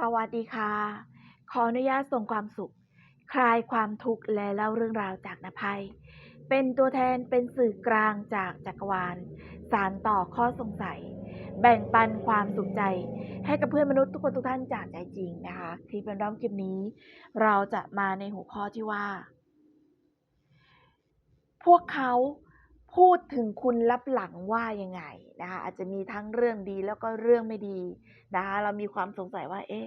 สวัสดีค่ะ ขออนุญาตส่งความสุข คลายความทุกข์และเล่าเรื่องราวจากนภัย เป็นตัวแทนเป็นสื่อกลางจากจักรวาล สารต่อข้อสงสัย แบ่งปันความสุขใจ ให้กับเพื่อนมนุษย์ทุกคนทุกท่านจากใจจริงนะคะคลิปเป็นรอมคลิปนี้ เราจะมาในหัวข้อที่ว่า พวกเขา พูดถึงคุณลับหลังว่ายังไงนะคะอาจจะมีทั้งเรื่องดีแล้วก็เรื่องไม่ดีนะคะเรามีความสงสัยว่า เอ๊ะ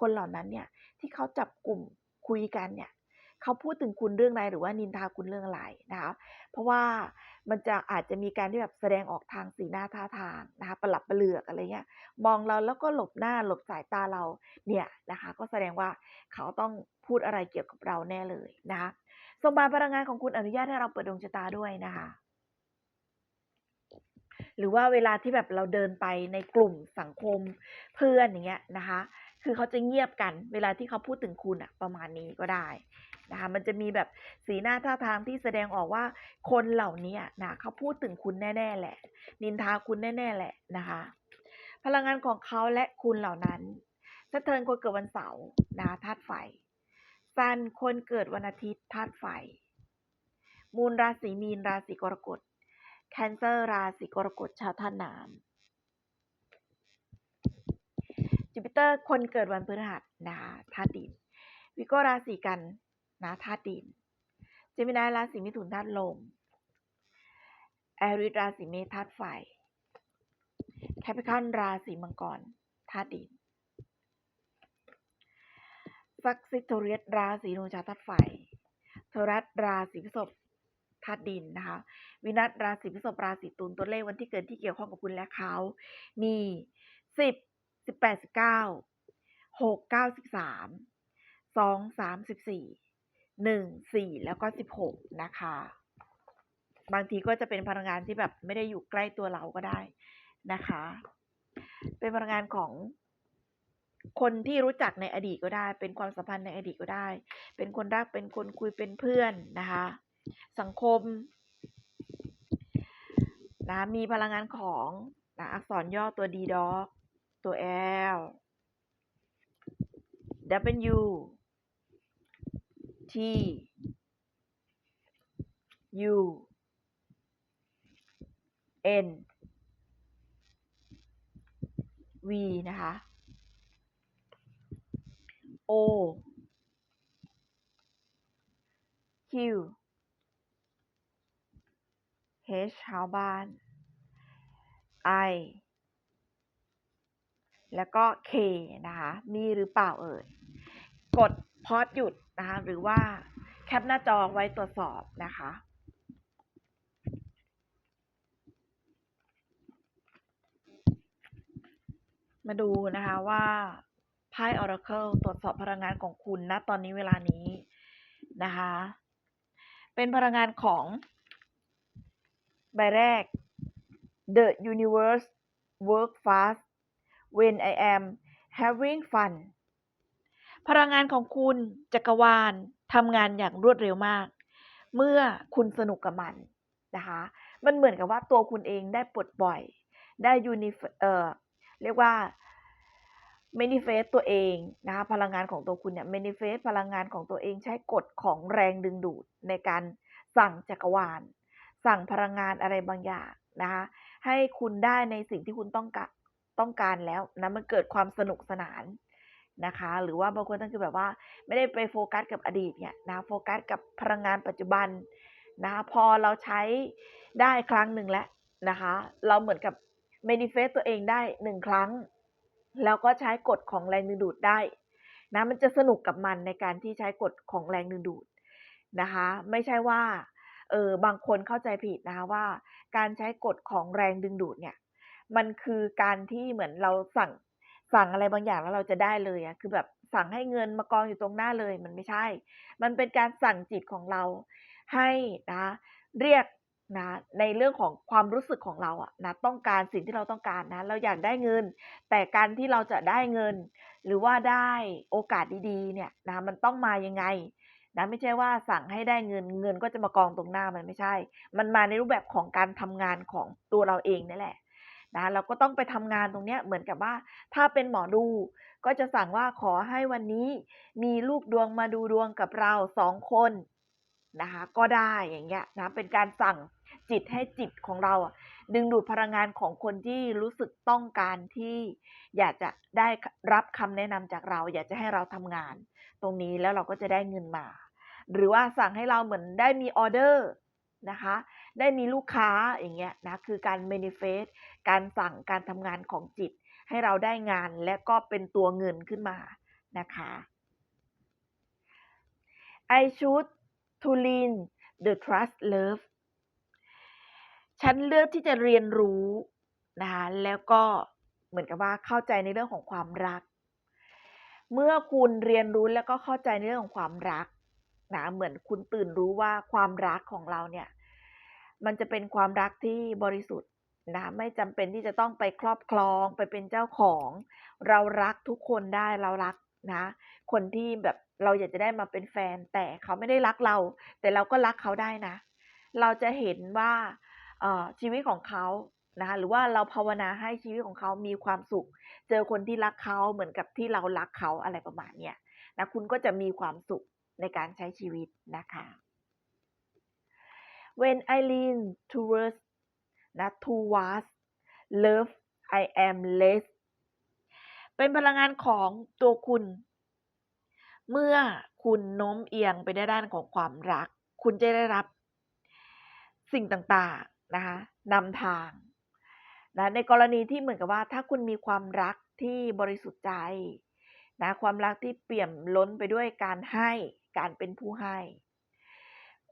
คนเหล่านั้นเนี่ยที่เขาจับกลุ่มคุยกันเนี่ยเขาพูดถึงคุณเรื่องอะไรหรือว่านินทาคุณเรื่องอะไรนะคะเพราะว่ามันจะอาจจะมีการที่แบบแสดงออกทางสีหน้าท่าทางนะคะประหลับประเหลือกอะไรเงี้ยมองเราแล้วก็หลบหน้าหลบสายตาเราเนี่ยนะคะ ก็แสดงว่าเขาต้องพูดอะไรเกี่ยวกับเราแน่เลยนะคะสมบัติพลังงานของคุณอนุญาตให้เราเปิดดวงชะตาด้วยนะคะ หรือว่าเวลาที่แบบเราเดินไปในกลุ่มสังคมเพื่อนอย่างเงี้ยนะคะ คือเขาจะเงียบกัน เวลาที่เขาพูดถึงคุณอะประมาณนี้ก็ได้นะคะมันจะมีแบบสีหน้าท่าทางที่แสดงออกว่าคนเหล่านี้นะเขาพูดถึงคุณแน่ ๆ แหละ นินทาคุณแน่ ๆ แหละนะคะ พลังงานของเขาและคุณเหล่านั้นสเทินคนเกิดวันเสาร์นะธาตุไฟซันคนเกิดวันอาทิตย์ธาตุไฟ มูลราศีมีนราศีกรกฎ แคนเซอร์ราศีกรกฎชาวธาตุน้ำจูปิเตอร์คนเกิดวันพฤหัสนะคะธาตุดิน วิโกราศีกันนะธาตุดิน เจมินายราศีมิถุนธาตุลม แอริสราศีเมษธาตุไฟ แคปิคอนราศีมังกรธาตุดินซักซิโทเรียสราศีนูชาธาตุไฟโทรัสราศีพฤษภ ธาตุดินนะคะ วินัสราศีพฤษภราศีตุลตัวเลขวันที่เกิดที่เกี่ยวข้องกับคุณและเขา มีสิบสิบแปดสิบเก้าหกเก้าสิบสามสองสามสิบสี่หนึ่งสี่แล้วก็สิบหกนะคะ บางทีก็จะเป็นพลังงานที่แบบไม่ได้อยู่ใกล้ตัวเราก็ได้นะคะ เป็นพลังงานของคนที่รู้จักในอดีตก็ได้ เป็นความสัมพันธ์ในอดีตก็ได้ เป็นคนรัก เป็นคนคุย เป็นเพื่อนนะคะ สังคมนะมีพลังงานของนะอักษรย่อตัว D ดอกตัว L W T U N V นะคะ O Q H ชาวบ้าน I แล้วก็ K นะคะ มีหรือเปล่าเอ่ย กดพอดหยุดนะคะ หรือว่าแคปหน้าจอไว้ตรวจสอบนะคะมาดูนะคะว่าไพ่ Oracle ตรวจสอบพลังงานของคุณณตอนนี้เวลานี้นะคะ เป็นพลังงานของ ใบแรก The universe work fast when I am having fun พลังงานของคุณจักรวาลทำงานอย่างรวดเร็วมาก เมื่อคุณสนุกกับมันนะคะ มันเหมือนกับว่าตัวคุณเองได้ปลดปล่อย ได้ยูนิเอ่อเรียกว่า manifest ตัวเองนะคะพลังงานของตัวคุณเนี่ย manifest พลังงานของตัวเองใช้กฎของแรงดึงดูดในการสั่งจักรวาล สั่งพลังงานอะไรบางอย่างนะคะให้คุณได้ในสิ่งที่คุณต้องการต้องการแล้วนะมันเกิดความสนุกสนานนะคะ หรือว่าบางคนต้องคือแบบว่า ไม่ได้ไปโฟกัสกับอดีตเนี่ยนะโฟกัสกับพลังงานปัจจุบันนะคะพอเราใช้ได้ครั้งหนึ่งแล้วนะคะ เราเหมือนกับ manifest ตัวเองได้หนึ่งครั้ง แล้วก็ใช้กฎของแรงดึงดูดได้นะมันจะสนุกกับมันในการที่ใช้กฎของแรงดึงดูดนะคะ ไม่ใช่ว่า เออบางคนเข้าใจผิดนะคะว่า การใช้กฎของแรงดึงดูดเนี่ย มันคือการที่เหมือนเราสั่งสั่งอะไรบางอย่างแล้วเราจะได้เลยอะคือแบบสั่งให้เงินมากองอยู่ตรงหน้าเลยมันไม่ใช่ มันเป็นการสั่งจิตของเราให้นะเรียกนะในเรื่องของความรู้สึกของเราอะนะต้องการสิ่งที่เราต้องการนะเราอยากได้เงิน แต่การที่เราจะได้เงิน หรือว่าได้โอกาสดีๆเนี่ยนะมันต้องมายังไง นะไม่ใช่ว่าสั่งให้ได้เงินเงินก็จะมากองตรงหน้ามันไม่ใช่ มันมาในรูปแบบของการทำงานของตัวเราเองนี่แหละนะเราก็ต้องไปทำงานตรงเนี้ยเหมือนกับว่า ถ้าเป็นหมอดูก็จะสั่งว่าขอให้วันนี้มีลูกดวงมาดูดวงกับเราสองคน นะคะ ก็ได้อย่างเงี้ยนะเป็นการสั่งจิตให้จิตของเราดึงดูดพลังงานของคนที่รู้สึกต้องการที่อยากจะได้รับคำแนะนำจากเรา อยากจะให้เราทำงาน ตรงนี้แล้วเราก็จะได้เงินมา หรือว่าสั่งให้เราเหมือนได้มีออเดอร์นะคะ ได้มีลูกค้าอย่างเงี้ยนะคือการ manifest การสั่งการทำงานของจิต ให้เราได้งานและก็เป็นตัวเงินขึ้นมานะคะ I choose to lean the trust love ฉันเลือกที่จะเรียนรู้นะคะแล้วก็เหมือนกับว่าเข้าใจในเรื่องของความรัก เมื่อคุณเรียนรู้แล้วก็เข้าใจในเรื่องของความรักนะเหมือนคุณตื่นรู้ว่าความรักของเราเนี่ย มันจะเป็นความรักที่บริสุทธิ์นะไม่จำเป็นที่จะต้องไปครอบครองไปเป็นเจ้าของ เรารักทุกคนได้เรารัก นะ คนที่แบบเราอยากจะได้มาเป็นแฟน แต่เขาไม่ได้รักเรา แต่เราก็รักเขาได้นะ เราจะเห็นว่าชีวิตของเขานะคะหรือว่าเราภาวนาให้ชีวิตของเขามีความสุข เจอคนที่รักเขาเหมือนกับที่เรารักเขาอะไรประมาณเนี้ยนะคุณก็จะมีความสุขในการใช้ชีวิตนะคะ When I lean towards นะ towards love I am less เป็นพลังงานของตัวคุณ เมื่อคุณโน้มเอียงไปในด้านของความรัก คุณจะได้รับ สิ่งต่างๆนะคะนำทางนะในกรณีที่เหมือนกับว่า ถ้าคุณมีความรักที่บริสุทธิ์ใจนะความรักที่เปี่ยมล้นไปด้วยการให้การเป็นผู้ให้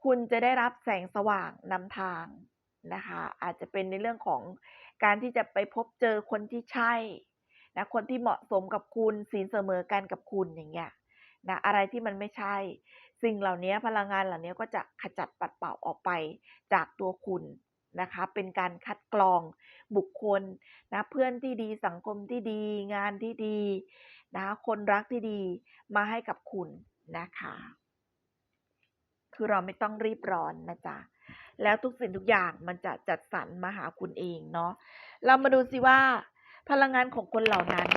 คุณจะได้รับแสงสว่างนำทางนะคะอาจจะเป็นในเรื่องของการที่จะไปพบเจอคนที่ใช่ นะคนที่เหมาะสมกับคุณศีลเสมอกันกับคุณอย่างเงี้ยนะอะไรที่มันไม่ใช่ สิ่งเหล่านี้พลังงานเหล่านี้ก็จะขจัดปัดเป่าออกไปจากตัวคุณนะคะ เป็นการคัดกรองบุคคลนะเพื่อนที่ดีสังคมที่ดี งานที่ดีนะคนรักที่ดีมาให้กับคุณนะคะ คือเราไม่ต้องรีบร้อนนะจ๊ะแล้วทุกสิ่งทุกอย่างมันจะจัดสรรมาหาคุณเองเนาะเรามาดูสิว่า พลังงานของคนเหล่านั้น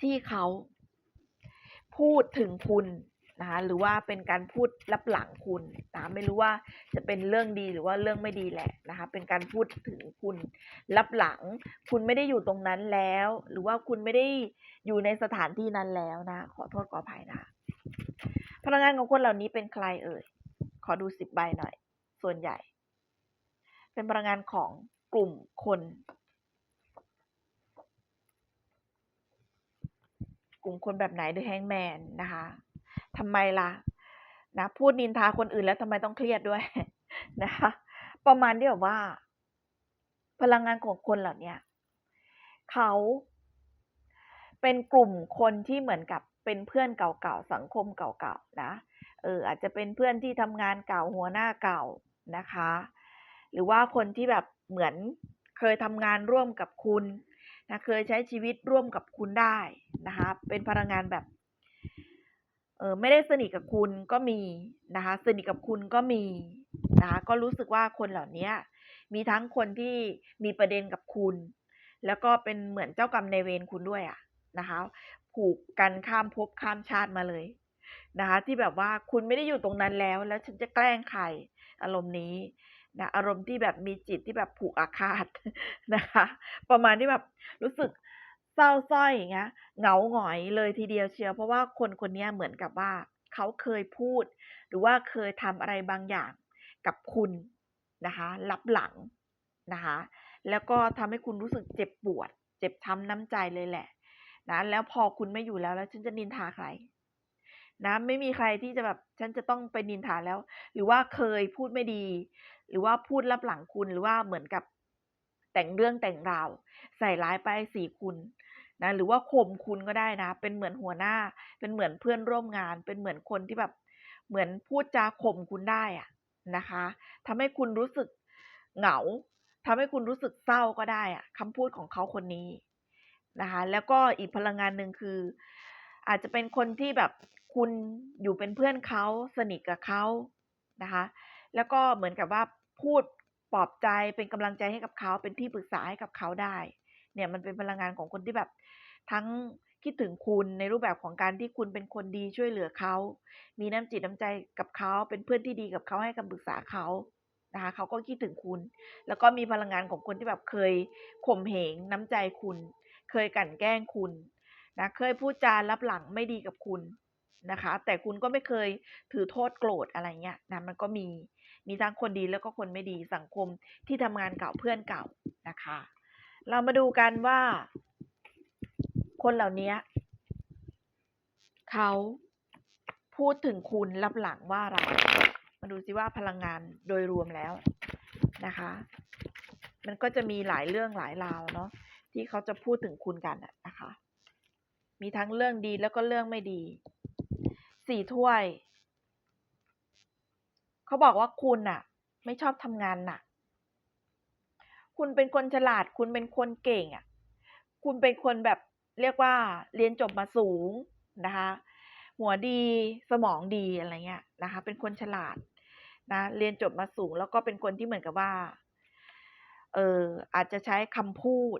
ที่เขาพูดถึงคุณนะคะหรือว่าเป็นการพูดลับหลังคุณนะไม่รู้ว่าจะเป็นเรื่องดีหรือว่าเรื่องไม่ดีแหละนะคะเป็นการพูดถึงคุณลับหลัง คุณไม่ได้อยู่ตรงนั้นแล้ว หรือว่าคุณไม่ได้อยู่ในสถานที่นั้นแล้วนะขอโทษขออภัยนะพลังงานของคนเหล่านี้เป็นใครเอ่ยขอดูสิบใบหน่อย ส่วนใหญ่ เป็นพลังงานของกลุ่มคน ก ลุ่มคนแบบไหนหรือแฮงแมนนะคะทำไมล่ะนะพูดนินทาคนอื่นแล้วทำไมต้องเครียดด้วยนะคะ ประมาณที่แบบว่า พลังงานของคนเหล่านี้เขาเป็นกลุ่มคนที่เหมือนกับเป็นเพื่อนเก่าๆสังคมเก่าๆนะเอออาจจะเป็นเพื่อนที่ทำงานเก่าหัวหน้าเก่านะคะ หรือว่าคนที่แบบเหมือนเคยทำงานร่วมกับคุณ นะเคยใช้ชีวิตร่วมกับคุณได้นะคะ เป็นพลังงานแบบเออไม่ได้สนิทกับคุณก็มีนะคะสนิทกับคุณก็มีนะคะก็รู้สึกว่าคนเหล่านี้มีทั้งคนที่มีประเด็นกับคุณ แล้วก็เป็นเหมือนเจ้ากรรมในเวรคุณด้วยอะนะคะผูกกันข้ามภพข้ามชาติมาเลยนะคะ ที่แบบว่าคุณไม่ได้อยู่ตรงนั้นแล้ว แล้วฉันจะแกล้งใครอารมณ์นี้ นะอารมณ์ที่แบบมีจิตที่แบบผูกอาฆาตนะคะ ประมาณที่แบบรู้สึกเศร้าส้อยอย่างเงี้ยเหงาหงอยเลยทีเดียวเชียว เพราะว่าคนคนนี้เหมือนกับว่าเขาเคยพูด หรือว่าเคยทำอะไรบางอย่างกับคุณนะคะรับหลังนะคะแล้วก็ทำให้คุณรู้สึกเจ็บปวด เจ็บช้ำน้ำใจเลยแหละนะแล้วพอคุณไม่อยู่แล้วแล้วฉันจะนินทาใครนะไม่มีใครที่จะแบบฉันจะต้องไปนินทาแล้ว หรือว่าเคยพูดไม่ดี หรือว่าพูดรับหลังคุณหรือว่าเหมือนกับแต่งเรื่องแต่งราว ใส่ร้ายไปสีคุณนะหรือว่าข่มคุณก็ได้นะ เป็นเหมือนหัวหน้า เป็นเหมือนเพื่อนร่วมงาน เป็นเหมือนคนที่แบบ เหมือนพูดจาข่มคุณได้อะนะคะทำให้คุณรู้สึกเหงาทำให้คุณรู้สึกเศร้าก็ได้อะคำพูดของเขาคนนี้นะคะ แล้วก็อีกพลังงานหนึ่งคือ อาจจะเป็นคนที่แบบคุณอยู่เป็นเพื่อนเขาสนิทกับเขานะคะ แล้วก็เหมือนกับว่าพูดปลอบใจเป็นกำลังใจให้กับเขาเป็นที่ปรึกษาให้กับเขาได้ เนี่ยมันเป็นพลังงานของคนที่แบบ ทั้งคิดถึงคุณในรูปแบบของการที่คุณเป็นคนดีช่วยเหลือเขา มีน้ำจิตน้ำใจกับเขาเป็นเพื่อนที่ดีกับเขาให้คำปรึกษาเขานะคะเขาก็คิดถึงคุณ แล้วก็มีพลังงานของคนที่แบบเคยข่มเหงน้ำใจคุณ เคยกลั่นแกล้งคุณนะเคยพูดจารับหลังไม่ดีกับคุณนะคะ แต่คุณก็ไม่เคยถือโทษโกรธอะไรเงี้ยนะมันก็มี มีทั้งคนดีแล้วก็คนไม่ดีสังคมที่ทำงานเก่าเพื่อนเก่านะคะ เรามาดูกันว่า คนเหล่านี้เขาพูดถึงคุณรับหลังว่าอะไร มาดูซิว่าพลังงานโดยรวมแล้วนะคะ มันก็จะมีหลายเรื่องหลายราวเนาะที่เขาจะพูดถึงคุณกันนะนะคะ มีทั้งเรื่องดีแล้วก็เรื่องไม่ดี สี่ถ้วย เขาบอกว่าคุณน่ะไม่ชอบทำงานหนัก คุณเป็นคนฉลาด คุณเป็นคนเก่งอะคุณเป็นคนแบบเรียกว่าเรียนจบมาสูงนะคะ หัวดีสมองดีอะไรเงี้ยนะคะ เป็นคนฉลาดนะเรียนจบมาสูงแล้วก็เป็นคนที่เหมือนกับว่า เอออาจจะใช้คำพูด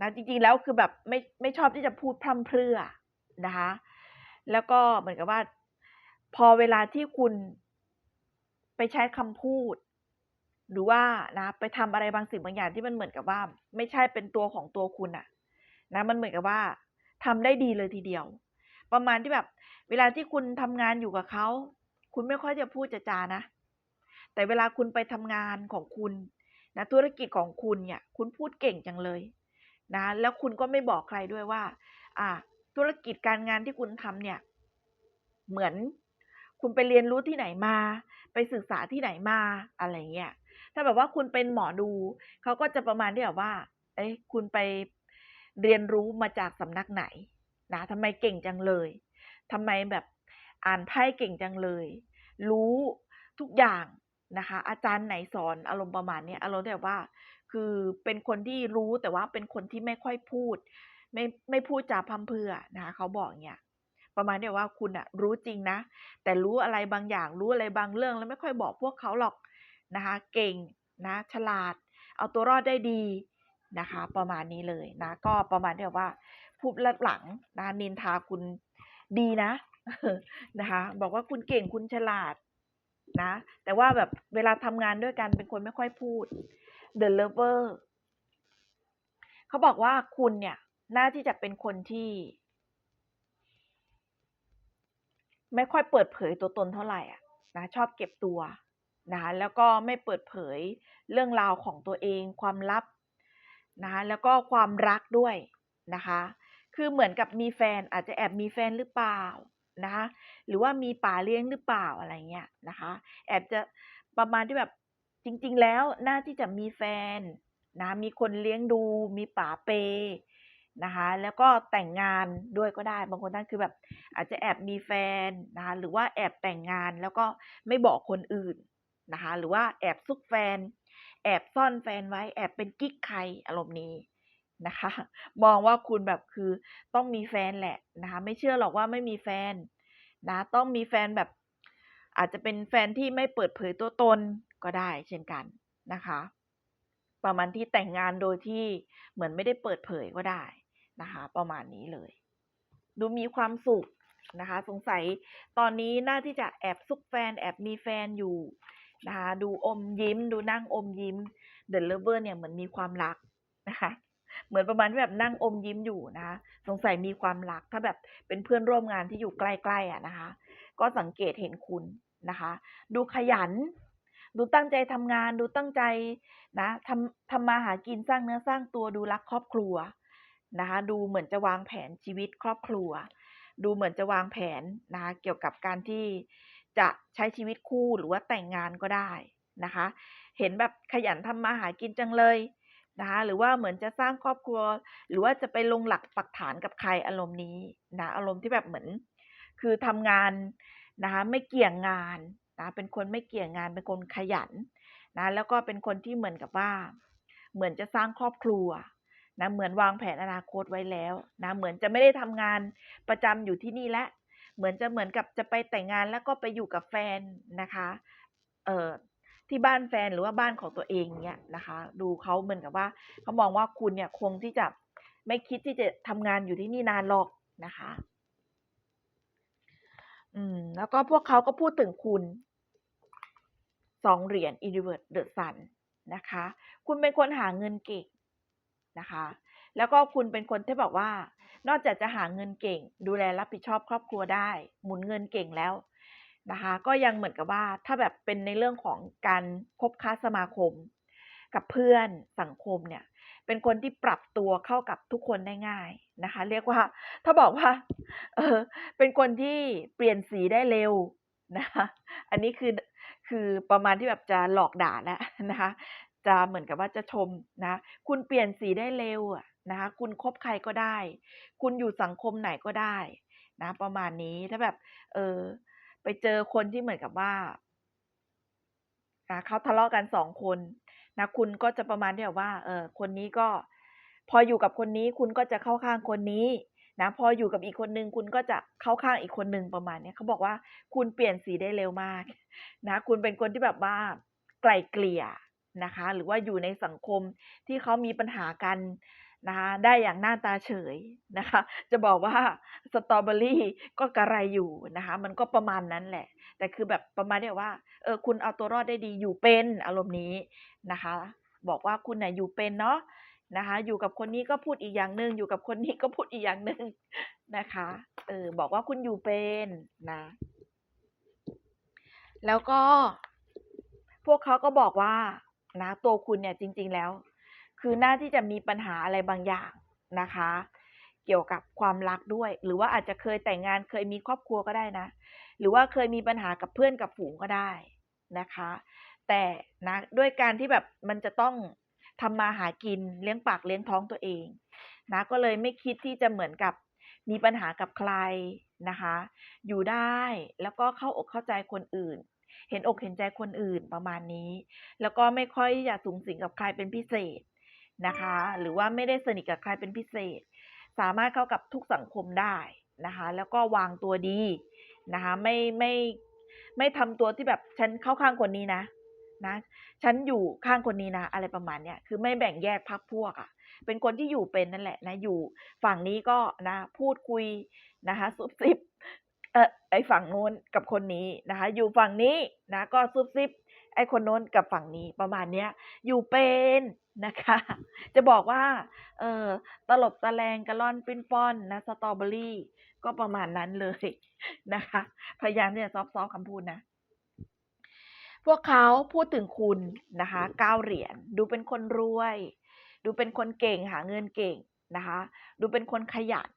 นะจริงๆแล้วคือแบบไม่ไม่ชอบที่จะพูดพร่ำเพรื่อนะคะ แล้วก็เหมือนกับว่า พอเวลาที่คุณ ไปใช้คำพูด หรือว่านะไปทำอะไรบางสิ่งบางอย่างที่มันเหมือนกับว่า ไม่ใช่เป็นตัวของตัวคุณอะนะมันเหมือนกับว่าทำได้ดีเลยทีเดียว ประมาณที่แบบ เวลาที่คุณทำงานอยู่กับเขาคุณไม่ค่อยจะพูดจะจานะ แต่เวลาคุณไปทำงานของคุณนะธุรกิจของคุณเนี่ย คุณพูดเก่งจังเลยนะแล้วคุณก็ไม่บอกใครด้วยว่า อ่า ธุรกิจการงานที่คุณทำเนี่ย เหมือน คุณไปเรียนรู้ที่ไหนมา ไปศึกษาที่ไหนมาอะไรเงี้ยถ้าแบบว่าคุณเป็นหมอดูเขาก็จะประมาณที่แบบว่า เอ้ยคุณไปเรียนรู้มาจากสำนักไหน นะทำไมเก่งจังเลยทำไมแบบอ่านไพ่เก่งจังเลย รู้ทุกอย่างนะคะ อาจารย์ไหนสอนอารมณ์ประมาณนี้อารมณ์แบบว่า คือเป็นคนที่รู้แต่ว่าเป็นคนที่ไม่ค่อยพูด ไม่ไม่พูดจาพัมเพื่อนะคะเขาบอกเนี้ย ประมาณเนี้ยว่าคุณอะรู้จริงนะ แต่รู้อะไรบางอย่างรู้อะไรบางเรื่องแล้วไม่ค่อยบอกพวกเขาหรอกนะคะ เก่งนะ ฉลาด เอาตัวรอดได้ดีนะคะ ประมาณนี้เลยนะ ก็ประมาณที่แบบว่าพูดหลังนะนินทาคุณดีนะนะคะ บอกว่าคุณเก่งคุณฉลาดนะ แต่ว่าแบบเวลาทำงานด้วยกันเป็นคนไม่ค่อยพูด The Lover เขาบอกว่าคุณเนี่ยน่าที่จะเป็นคนที่ ไม่ค่อยเปิดเผยตัวตนเท่าไหร่อะนะชอบเก็บตัวนะแล้วก็ไม่เปิดเผยเรื่องราวของตัวเอง ความลับนะคะแล้วก็ความรักด้วยนะคะ คือเหมือนกับมีแฟนอาจจะแอบมีแฟนหรือเปล่านะคะหรือว่ามีป่าเลี้ยงหรือเปล่าอะไรเงี้ยนะคะ แอบจะประมาณที่แบบจริง ๆ แล้วน่าที่จะมีแฟนนะมีคนเลี้ยงดูมีป่าเป นะคะ แล้วก็แต่งงานด้วยก็ได้ บางคนท่านคือแบบ อาจจะแอบมีแฟนนะคะ หรือว่าแอบแต่งงานแล้วก็ไม่บอกคนอื่นนะคะ หรือว่าแอบซุกแฟน แอบซ่อนแฟนไว้ แอบเป็นกิ๊กใครอารมณ์นี้นะคะ มองว่าคุณแบบคือต้องมีแฟนแหละนะคะ ไม่เชื่อหรอกว่าไม่มีแฟนนะ ต้องมีแฟนแบบ อาจจะเป็นแฟนที่ไม่เปิดเผยตัวตนก็ได้เช่นกันนะคะประมาณที่แต่งงานโดยที่เหมือนไม่ได้เปิดเผยก็ได้ นะคะ ประมาณนี้เลย ดูมีความสุขนะคะ สงสัยตอนนี้น่าที่จะแอบซุกแฟน แอบมีแฟนอยู่นะคะ ดูอมยิ้ม ดูนั่งอมยิ้ม The Lover เนี่ยเหมือนมีความรักนะคะ เหมือนประมาณแบบนั่งอมยิ้มอยู่นะคะ สงสัยมีความรักถ้าแบบเป็นเพื่อนร่วมงานที่อยู่ใกล้ๆอะนะคะ ก็สังเกตเห็นคุณนะคะ ดูขยัน ดูตั้งใจทำงาน ดูตั้งใจนะทำทำมาหากินสร้างเนื้อสร้างตัวดูรักครอบครัว นะคะดูเหมือนจะวางแผนชีวิตครอบครัว ดูเหมือนจะวางแผนนะคะเกี่ยวกับการที่จะใช้ชีวิตคู่หรือว่าแต่งงานก็ได้นะคะ เห็นแบบขยันทำมาหากินจังเลยนะคะหรือว่าเหมือนจะสร้างครอบครัว หรือว่าจะไปลงหลักปักฐานกับใครอารมณ์นี้นะอารมณ์ที่แบบเหมือน คือทำงานนะคะไม่เกี่ยงงานนะเป็นคนไม่เกี่ยงงานเป็นคนขยันนะแล้วก็เป็นคนที่เหมือนกับว่า เหมือนจะสร้างครอบครัว นะเหมือนวางแผนอนาคตไว้แล้วนะเหมือนจะไม่ได้ทำงานประจำอยู่ที่นี่และ เหมือนจะเหมือนกับจะไปแต่งงานแล้วก็ไปอยู่กับแฟนนะคะเออที่บ้านแฟนหรือว่าบ้านของตัวเองเนี่ยนะคะ ดูเขาเหมือนกับว่าเขามองว่าคุณเนี่ยคงที่จะไม่คิดที่จะทำงานอยู่ที่นี่นานหรอกนะคะอืมแล้วก็พวกเขาก็พูดถึงคุณสองเหรียญ i n v e r t the sun นะคะ คุณเป็นคนหาเงินเก่ง นะคะ แล้วก็คุณเป็นคนที่แบบว่า นอกจากจะหาเงินเก่ง ดูแลรับผิดชอบครอบครัวได้ หมุนเงินเก่งแล้วนะคะ ก็ยังเหมือนกับว่าถ้าแบบเป็นในเรื่องของการคบค้าสมาคม กับเพื่อนสังคมเนี่ย เป็นคนที่ปรับตัวเข้ากับทุกคนได้ง่ายนะคะ เรียกว่า ถ้าบอกว่า เออ เป็นคนที่เปลี่ยนสีได้เร็วนะคะ อันนี้คือคือประมาณที่แบบจะหลอกด่าแล้วนะคะ จะเหมือนกับว่าจะชมนะ คุณเปลี่ยนสีได้เร็วนะคะคุณคบใครก็ได้ คุณอยู่สังคมไหนก็ได้นะ ประมาณนี้ถ้าแบบ เออ ไปเจอคนที่เหมือนกับว่าอ่าเขาทะเลาะกันสองคนนะคุณก็จะประมาณที่แบบว่า เออคนนี้ก็ พออยู่กับคนนี้คุณก็จะเข้าข้างคนนี้นะพออยู่กับอีกคนนึงคุณก็จะเข้าข้างอีกคนนึงประมาณนี้เขาบอกว่าคุณเปลี่ยนสีได้เร็วมาก นะ คุณเป็นคนที่แบบว่าไกลเกลี่ย นะคะ หรือว่าอยู่ในสังคมที่เขามีปัญหากันนะคะได้อย่างหน้าตาเฉยนะคะ จะบอกว่าสตรอเบอรี่ก็กระไรอยู่นะคะ มันก็ประมาณนั้นแหละ แต่คือแบบประมาณที่แบบว่าเออคุณเอาตัวรอดได้ดีอยู่เป็นอารมณ์นี้นะคะ บอกว่าคุณน่ะอยู่เป็นเนาะนะคะ อยู่กับคนนี้ก็พูดอีกอย่างหนึ่งอยู่กับคนนี้ก็พูดอีกอย่างหนึ่งนะคะเออบอกว่าคุณอยู่เป็นนะ แล้วก็ พวกเขาก็บอกว่า นะ ตัวคุณเนี่ยจริง ๆแล้ว คือน้าที่จะมีปัญหาอะไรบางอย่างนะคะ เกี่ยวกับความรักด้วย หรือว่าอาจจะเคยแต่งงานเคยมีครอบครัวก็ได้นะ หรือว่าเคยมีปัญหากับเพื่อนกับฝูงก็ได้นะคะ แต่นะด้วยการที่แบบมันจะต้องทำมาหากินเลี้ยงปากเลี้ยงท้องตัวเองนะก็เลยไม่คิดที่จะเหมือนกับมีปัญหากับใครนะคะ อยู่ได้แล้วก็เข้าอกเข้าใจคนอื่น เห็นอกเห็นใจคนอื่นประมาณนี้ แล้วก็ไม่ค่อยอยากสูงสิงกับใครเป็นพิเศษนะคะ หรือว่าไม่ได้สนิทกับใครเป็นพิเศษ สามารถเข้ากับทุกสังคมได้นะคะ แล้วก็วางตัวดีนะคะไม่ไม่ไม่ทำตัวที่แบบฉันเข้าข้างคนนี้นะนะ ฉันอยู่ข้างคนนี้นะ อะไรประมาณเนี้ยคือไม่แบ่งแยกพรรคพวกอะ่ะ เป็นคนที่อยู่เป็นนั่นแหละนะ อยู่ฝั่งนี้ก็นะ พูดคุยนะคะซุบซิบ เออไอฝั่งโน้นกับคนนี้นะคะ อยู่ฝั่งนี้นะก็ซุบซิบไอคนโน้นกับฝั่งนี้ประมาณเนี้ย อยู่เป็นนะคะ จะบอกว่า เออตลบตะแลงกระล่อนปิ้นป้อนนะสตรอเบอรี่ก็ประมาณนั้นเลยนะคะ พยายามที่จะซอฟต์ๆคำพูดนะพวกเขาพูดถึงคุณนะคะเก้าเหรียญดูเป็นคนรวย ดูเป็นคนเก่งหาเงินเก่งนะคะ ดูเป็นคนขยัน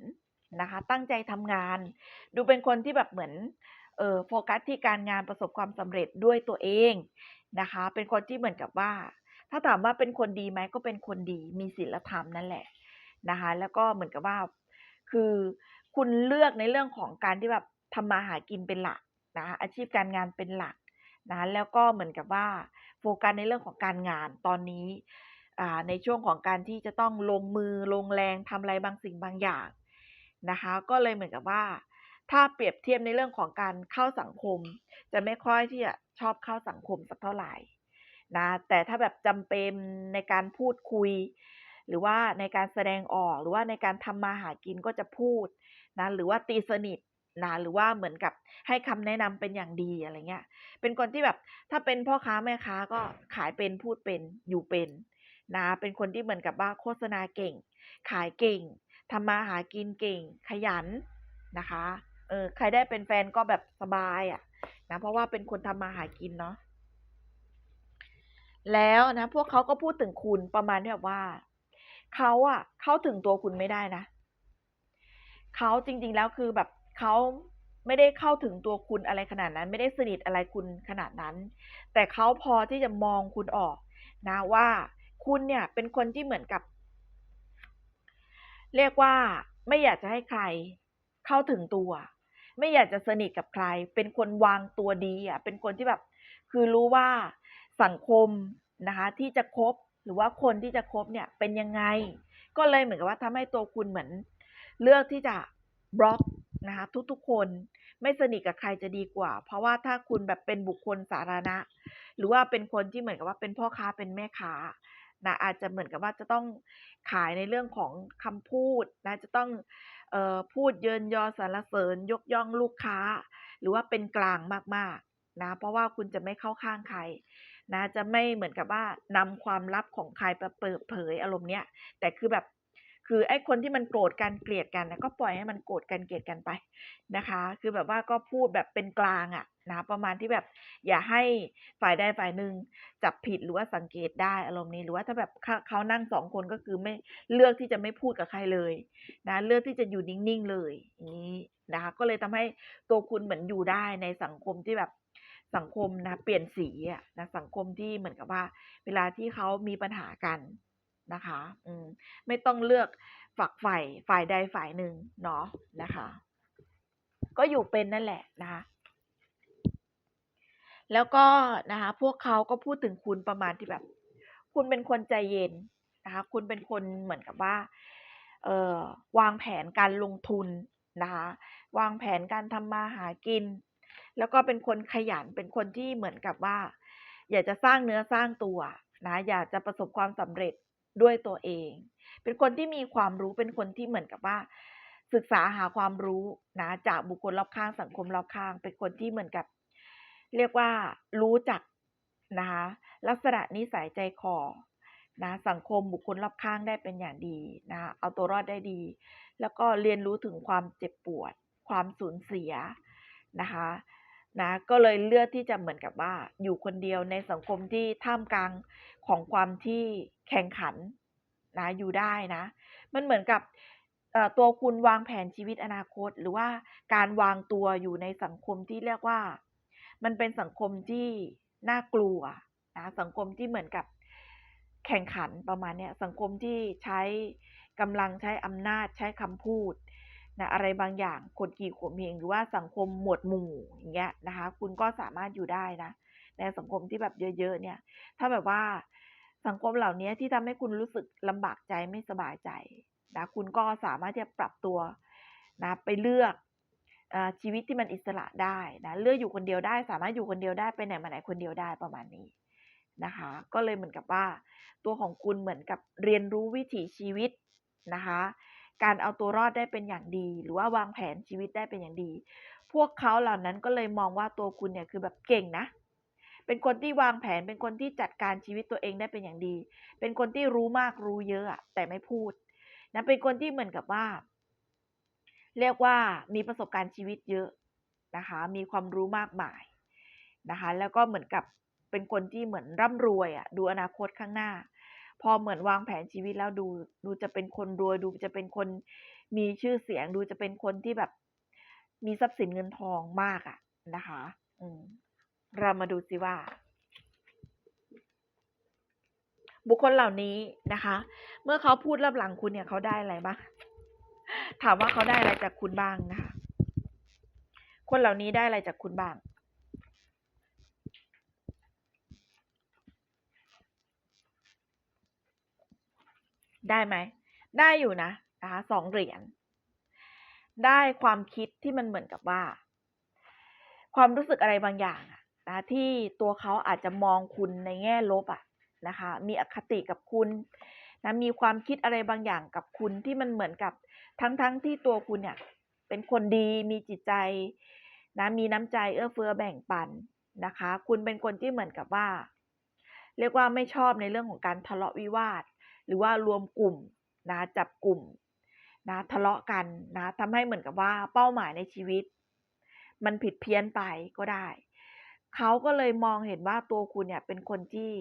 นะคะ ตั้งใจทำงาน ดูเป็นคนที่แบบเหมือนเออโฟกัสที่การงานประสบความสำเร็จด้วยตัวเองนะคะ เป็นคนที่เหมือนกับว่า ถ้าถามว่าเป็นคนดีไหมก็เป็นคนดีมีศีลธรรมนั่นแหละนะคะ แล้วก็เหมือนกับว่า คือคุณเลือกในเรื่องของการที่แบบทำมาหากินเป็นหลักนะคะอาชีพการงานเป็นหลักนะแล้วก็เหมือนกับว่าโฟกัสในเรื่องของการงานตอนนี้ในช่วงของการที่จะต้องลงมือลงแรงทำอะไรบางสิ่งบางอย่าง นะคะ ก็เลยเหมือนกับว่า ถ้าเปรียบเทียบในเรื่องของการเข้าสังคม จะไม่ค่อยที่จะชอบเข้าสังคมสักเท่าไหร่นะแต่ถ้าแบบจำเป็นในการพูดคุย หรือว่าในการแสดงออกหรือว่าในการทำมาหากินก็จะพูดนะหรือว่าตีสนิทนะหรือว่าเหมือนกับให้คำแนะนำเป็นอย่างดีอะไรเงี้ย เป็นคนที่แบบถ้าเป็นพ่อค้าแม่ค้าก็ขายเป็นพูดเป็นอยู่เป็นนะเป็นคนที่เหมือนกับว่าโฆษณาเก่ง ขายเก่ง ทำมาหากินเก่งขยันนะคะ เออ ใครได้เป็นแฟนก็แบบสบายอะ่ะนะเพราะว่าเป็นคนทำมาหากินเนาะแล้วนะ พวกเขาก็พูดถึงคุณประมาณแบบว่าเขาอะเข้าถึงตัวคุณไม่ได้นะเขาจริง ๆ แล้วคือแบบเขาไม่ได้เข้าถึงตัวคุณอะไรขนาดนั้น ไม่ได้สนิทอะไรคุณขนาดนั้น แต่เขาพอที่จะมองคุณออกนะว่าคุณเนี่ยเป็นคนที่เหมือนกับ เรียกว่าไม่อยากจะให้ใครเข้าถึงตัว ไม่อยากจะสนิทกับใคร เป็นคนวางตัวดีอะเป็นคนที่แบบ คือรู้ว่าสังคมนะคะที่จะคบหรือว่าคนที่จะคบเนี่ยเป็นยังไง ก็เลยเหมือนกับว่าทำให้ตัวคุณเหมือน เลือกที่จะบล็อกนะคะทุกๆคนไม่สนิทกับใครจะดีกว่า เพราะว่าถ้าคุณแบบเป็นบุคคลสาธารณะ หรือว่าเป็นคนที่เหมือนกับว่าเป็นพ่อค้าเป็นแม่ค้า นะอาจจะเหมือนกับว่าจะต้องขายในเรื่องของคำพูดนะจะต้องออพูดเยินยอสรรเสริญยกย่องลูกค้า หรือว่าเป็นกลางมากๆนะเพราะว่าคุณจะไม่เข้าข้างใครนะจะไม่เหมือนกับว่านำความลับของใครไปเปิดเผยอารมณ์เนี้ยแต่คือแบบ คือไอ้คนที่มันโกรธกันเกลียดกันนะก็ปล่อยให้มันโกรธกันเกลียดกันไปนะคะ คือแบบว่าก็พูดแบบเป็นกลางอะนะประมาณที่แบบอย่าให้ฝ่ายใดฝ่ายหนึ่งจับผิดหรือว่าสังเกตได้อารมณ์นี้หรือว่าถ้าแบบเขาเขานั่งสองคนก็คือไม่เลือกที่จะไม่พูดกับใครเลยนะเลือกที่จะอยู่นิ่งๆเลยอย่างนี้นะคะ ก็เลยทำให้ตัวคุณเหมือนอยู่ได้ในสังคมที่แบบสังคมนะเปลี่ยนสีอะนะสังคมที่เหมือนกับว่า เวลาที่เขามีปัญหากัน นะคะ อืม ไม่ต้องเลือกฝักฝ่ายฝ่ายใดฝ่ายหนึ่งเนาะนะคะ ก็อยู่เป็นนั่นแหละนะคะ แล้วก็นะคะ พวกเขาก็พูดถึงคุณประมาณที่แบบ คุณเป็นคนใจเย็นนะคะ คุณเป็นคนเหมือนกับว่า เอ่อวางแผนการลงทุนนะคะ วางแผนการทำมาหากิน แล้วก็เป็นคนขยันเป็นคนที่เหมือนกับว่า อยากจะสร้างเนื้อสร้างตัวนะอยากจะประสบความสำเร็จ ด้วยตัวเอง เป็นคนที่มีความรู้เป็นคนที่เหมือนกับว่า ศึกษาหาความรู้นะจากบุคคลรอบข้างสังคมรอบข้าง เป็นคนที่เหมือนกับ เรียกว่ารู้จักนะคะลักษณะนิสัยใจคอนะสังคมบุคคลรอบข้างได้เป็นอย่างดีนะเอาตัวรอดได้ดี แล้วก็เรียนรู้ถึงความเจ็บปวด ความสูญเสียนะคะ นะก็เลยเลือกที่จะเหมือนกับว่า อยู่คนเดียวในสังคมที่ท่ามกลางของความที่แข่งขันนะอยู่ได้นะ มันเหมือนกับตัวคุณวางแผนชีวิตอนาคต หรือว่าการวางตัวอยู่ในสังคมที่เรียกว่า มันเป็นสังคมที่น่ากลัวนะสังคมที่เหมือนกับแข่งขันประมาณเนี้ยสังคมที่ใช้กำลังใช้อำนาจใช้คำพูด นะอะไรบางอย่างกดขี่ข่มเหงหรือว่าสังคมหมวดหมู่อย่างเงี้ยนะคะ คุณก็สามารถอยู่ได้นะ ในสังคมที่แบบเยอะๆเนี่ย ถ้าแบบว่าสังคมเหล่านี้ที่ทำให้คุณรู้สึกลำบากใจไม่สบายใจนะคุณก็สามารถที่จะปรับตัวนะไปเลือกอชีวิตที่มันอิสระได้นะเลือกอยู่คนเดียวได้ สามารถอยู่คนเดียวได้ไปไหนมาไหนคนเดียวได้ประมาณนี้นะคะ ก็เลยเหมือนกับว่า ตัวของคุณเหมือนกับเรียนรู้วิถีชีวิตนะคะ การเอาตัวรอดได้เป็นอย่างดี หรือว่าวางแผนชีวิตได้เป็นอย่างดี พวกเขาเหล่านั้นก็เลยมองว่าตัวคุณเนี่ยคือแบบเก่งนะ เป็นคนที่วางแผนเป็นคนที่จัดการชีวิตตัวเองได้เป็นอย่างดี เป็นคนที่รู้มากรู้เยอะแต่ไม่พูดนะเป็นคนที่เหมือนกับว่า เรียกว่ามีประสบการณ์ชีวิตเยอะนะคะ มีความรู้มากมายนะคะ แล้วก็เหมือนกับเป็นคนที่เหมือนร่ำรวยอะดูอนาคตข้างหน้า พอเหมือนวางแผนชีวิตแล้วดู ดูจะเป็นคนรวย ดูจะเป็นคนมีชื่อเสียง ดูจะเป็นคนที่แบบ มีทรัพย์สินเงินทองมากอะนะคะ อืมเรามาดูซิว่า บุคคลเหล่านี้นะคะ เมื่อเขาพูดรับหลังคุณเนี่ยเขาได้อะไรบ้างถามว่าเขาได้อะไรจากคุณบ้างนะคะ คนเหล่านี้ได้อะไรจากคุณบ้าง ได้ไหม ได้อยู่นะนะคะ2เหรียญ ได้ความคิดที่มันเหมือนกับว่า ความรู้สึกอะไรบางอย่างอะนะที่ตัวเขาอาจจะมองคุณในแง่ลบอะนะคะ มีอคติกับคุณนะมีความคิดอะไรบางอย่างกับคุณที่มันเหมือนกับทั้งๆที่ตัวคุณเนี่ย เป็นคนดีมีจิตใจนะมีน้ำใจเอื้อเฟื้อแบ่งปันนะคะ คุณเป็นคนที่เหมือนกับว่า เรียกว่าไม่ชอบในเรื่องของการทะเลาะวิวาท รือว่ารวมกลุ่มนะจับกลุ่มนะทะเลาะกันนะทำให้เหมือนกับว่าเป้าหมายในชีวิต มันผิดเพี้ยนไปก็ได้ เขาก็เลยมองเห็นว่าตัวคุณเนี่ยเป็นคนที่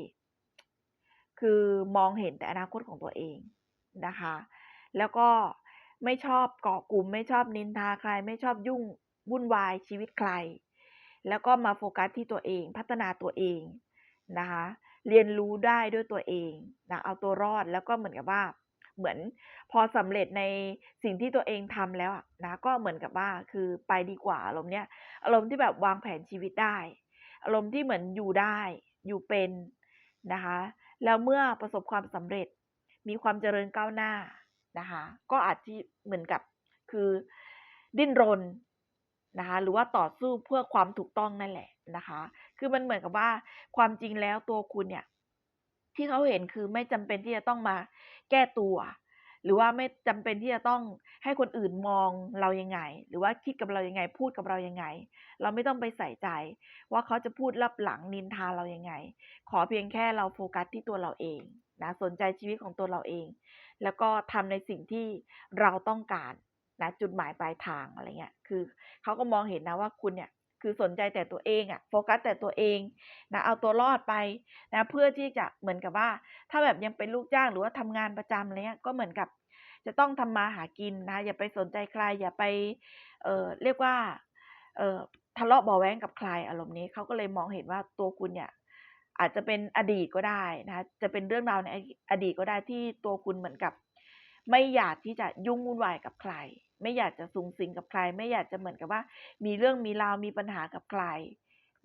คือมองเห็นแต่อนาคตของตัวเองนะคะ แล้วก็ไม่ชอบเกาะกลุ่ม ไม่ชอบนินทาใคร ไม่ชอบยุ่งวุ่นวายชีวิตใคร แล้วก็มาโฟกัสที่ตัวเองพัฒนาตัวเองนะคะ เรียนรู้ได้ด้วยตัวเองนะเอาตัวรอดแล้วก็เหมือนกับว่า เหมือนพอสำเร็จในสิ่งที่ตัวเองทำแล้วนะก็เหมือนกับว่าคือไปดีกว่าอารมณ์เนี้ยอารมณ์ที่แบบวางแผนชีวิตได้ อารมณ์ที่เหมือนอยู่ได้ อยู่เป็นนะคะแล้วเมื่อประสบความสำเร็จมีความเจริญก้าวหน้านะคะก็อาจที่เหมือนกับคือดิ้นรน นะคะ หรือว่าต่อสู้เพื่อความถูกต้องนั่นแหละนะคะ คือมันเหมือนกับว่าความจริงแล้วตัวคุณเนี่ย ที่เขาเห็นคือไม่จำเป็นที่จะต้องมาแก้ตัว หรือว่าไม่จำเป็นที่จะต้องให้คนอื่นมองเรายังไง หรือว่าคิดกับเรายังไง พูดกับเรายังไง เราไม่ต้องไปใส่ใจ ว่าเขาจะพูดลับหลังนินทาเรายังไง ขอเพียงแค่เราโฟกัสที่ตัวเราเองนะสนใจชีวิตของตัวเราเอง แล้วก็ทำในสิ่งที่เราต้องการ นะจุดหมายปลายทางอะไรเงี้ยคือเขาก็มองเห็นนะว่าคุณเนี่ยคือสนใจแต่ตัวเองอะโฟกัสแต่ตัวเองนะเอาตัวรอดไปนะเพื่อที่จะเหมือนกับว่า ถ้าแบบยังเป็นลูกจ้างหรือว่าทำงานประจำอะไรเงี้ยก็เหมือนกับ จะต้องทำมาหากินนะอย่าไปสนใจใคร อย่าไปเอ่อเรียกว่าเอ่อทะเลาะเบาแว้งกับใครอารมณ์นี้เขาก็เลยมองเห็นว่าตัวคุณเนี่ยอาจจะเป็นอดีตก็ได้นะจะเป็นเรื่องราวในอดีตก็ได้ที่ตัวคุณเหมือนกับ ไม่อยากที่จะยุ่งวุ่นวายกับใคร ไม่อยากจะสุงสิงกับใคร ไม่อยากจะเหมือนกับว่า มีเรื่องมีราวมีปัญหากับใคร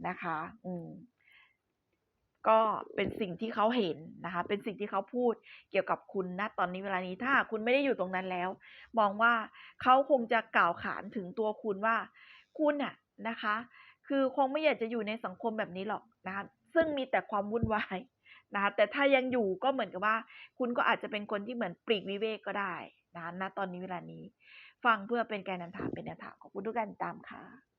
นะคะ อืม ก็เป็นสิ่งที่เขาเห็นนะคะ เป็นสิ่งที่เขาพูดเกี่ยวกับคุณณตอนนี้เวลานี้ถ้าคุณไม่ได้อยู่ตรงนั้นแล้ว มองว่าเขาคงจะกล่าวขานถึงตัวคุณว่า คุณน่ะนะคะ คือคงไม่อยากจะอยู่ในสังคมแบบนี้หรอกนะคะซึ่งมีแต่ความวุ่นวายนะคะแต่ถ้ายังอยู่ก็เหมือนกับว่า คุณก็อาจจะเป็นคนที่เหมือนปลีกวิเวกก็ได้นะคะณตอนนี้เวลานี้ ฟังเพื่อเป็นการนำทางเป็นแนวทางขอบคุณทุกการติดตามค่ะ